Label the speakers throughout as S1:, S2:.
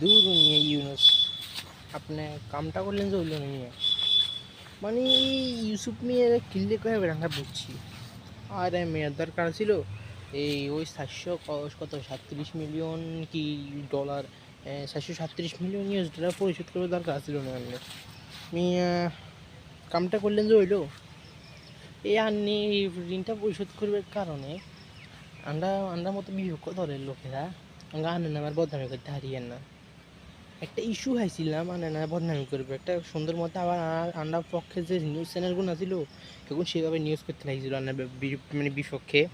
S1: দূর নিয়ে ইউনুস। আপনি কামটা করলেন যে হইল নিয়ে। মানে ইউসুফ মেয়ে কিনলে কয়ে আমরা বুঝছি। আর মেয়ের দরকার ছিল? এই ওই সাতশো কত? সাতত্রিশ মিলিয়ন কি ডলার? সাতশো সাতত্রিশ মিলিয়ন ইউএস ডলার পরিশোধ করবে দরকার ছিল না মেয়ে, কামটা করলেন যে হইল এই আনি ঋণটা পরিশোধ করবার কারণে আমরা আমরা মতো বিভক্ষ দলের লোকেরা, আমরা আনেন আমার বদনামি করতে হারিয়েন না। একটা ইস্যু হয়েছিলাম আনে না, বদনামি করবে। একটা সুন্দর মতো আবার আ- আমরা পক্ষে যে নিউজ চ্যানেলগুলো ছিল, তখন সেভাবে নিউজ করতে লাগছিল মানে বিপক্ষে।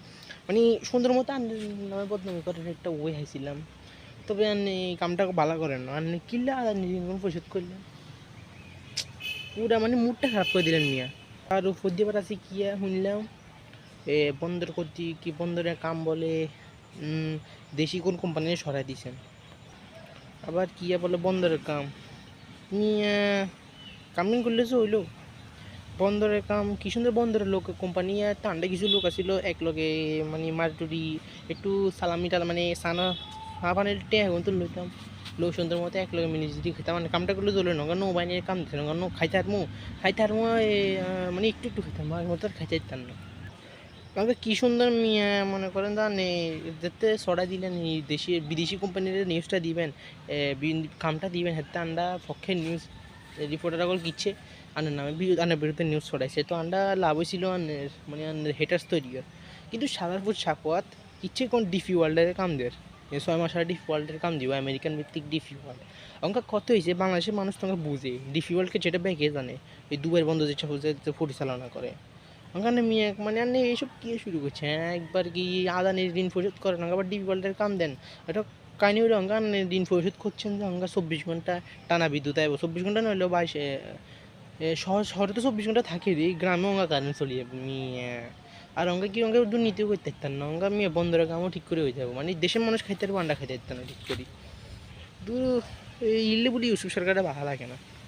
S1: মানে সুন্দর মতো আন্নার নামে বদনামি করার একটা ওয়ে হয়েছিলাম। তবে আপনি কামটা ভালো করেন না। আপনি কিনলে আর ঋণ পরিশোধ করলেন। পুরা মানে মুডটা খারাপ করে দিলেন মিয়া। আর উপর দিয়ে আছে কি শুনলাম? এ বন্দর করতে কি বন্দরের কাম বলে দেশি কোন কোম্পানি সরাই দিছেন আবার কি বলে, বন্দরের কাম। কামিং করলে তো হইল। বন্দরের কাম, কি সুন্দর বন্দরের লোক কোম্পানি টান্ডা কিছু লোক আছিল এক লগে মানে মারটুরি একটু সালামি টালা মানে সানা হাফানের টে এখন তো লইতাম। লোক সুন্দর মতো এক লগে মিলি যদি খেতাম মানে কামটা করলে চলে নগা বাইনের কাম দিতে না, কারণ খাইতে হারমু খাইতে হারমু মানে একটু একটু খেতাম আর মতো খাইতে না। আমাকে কি সুন্দর মনে করেন দা নে যেতে সরা দিলেন দেশি, বিদেশি কোম্পানির নিউজটা দিবেন কামটা দিবেন হেতে আন্ডা পক্ষে নিউজ রিপোর্টার আগল কিচ্ছে আন্ডার নামে আনের বিরুদ্ধে নিউজ ছড়াইছে, তো আন্ডা লাভ হয়েছিল মানে হেটার্স তৈরি কিন্তু সাদার ফুট সাকোয়াত কিচ্ছে কোন ডিফি ওয়ার্ল্ডের কাম দের ছয় মাস ডিফি ওয়ার্ল্ডের কাম দিব আমেরিকান ভিত্তিক ডিফি ওয়ার্ল্ড অঙ্কা কত হয়েছে বাংলাদেশের মানুষ তোমাকে বুঝে। ডিফি ওয়ার্ল্ডকে যেটা ব্যাগে জানে, এই দুবার বন্ধ যে পরিচালনা করে। ওখানে মেয়ে মানে আপনি এইসব কি শুরু করছে? হ্যাঁ একবার কি আদানির ঋণ পরিশোধ করেন আবার ওয়ার্ল্ডের কাম দেন। এটা কাহিনি হলো অঙ্কা ঋণ পরিশোধ করছেন যে অঙ্কা চব্বিশ ঘণ্টা টানা বিদ্যুৎ আইব চব্বিশ ঘণ্টা নইলেও বাইশ শহর, শহরে তো চব্বিশ ঘণ্টা থাকে রে, গ্রামে অঙ্কা কারেন্ট চলি যাবে মিয়া। আর অঙ্কা কি অঙ্কা দুর্নীতিও করতে পারতেন না। অঙ্কা মেয়ে, বন্দরের কামও ঠিক করে হয়ে যাব মানে দেশের মানুষ খাইতে পারব আন্ডা খাইতে পারতেন না ঠিক করি। দু ইল্লে বলি ইউসুফ সরকারটা ভালো লাগে না।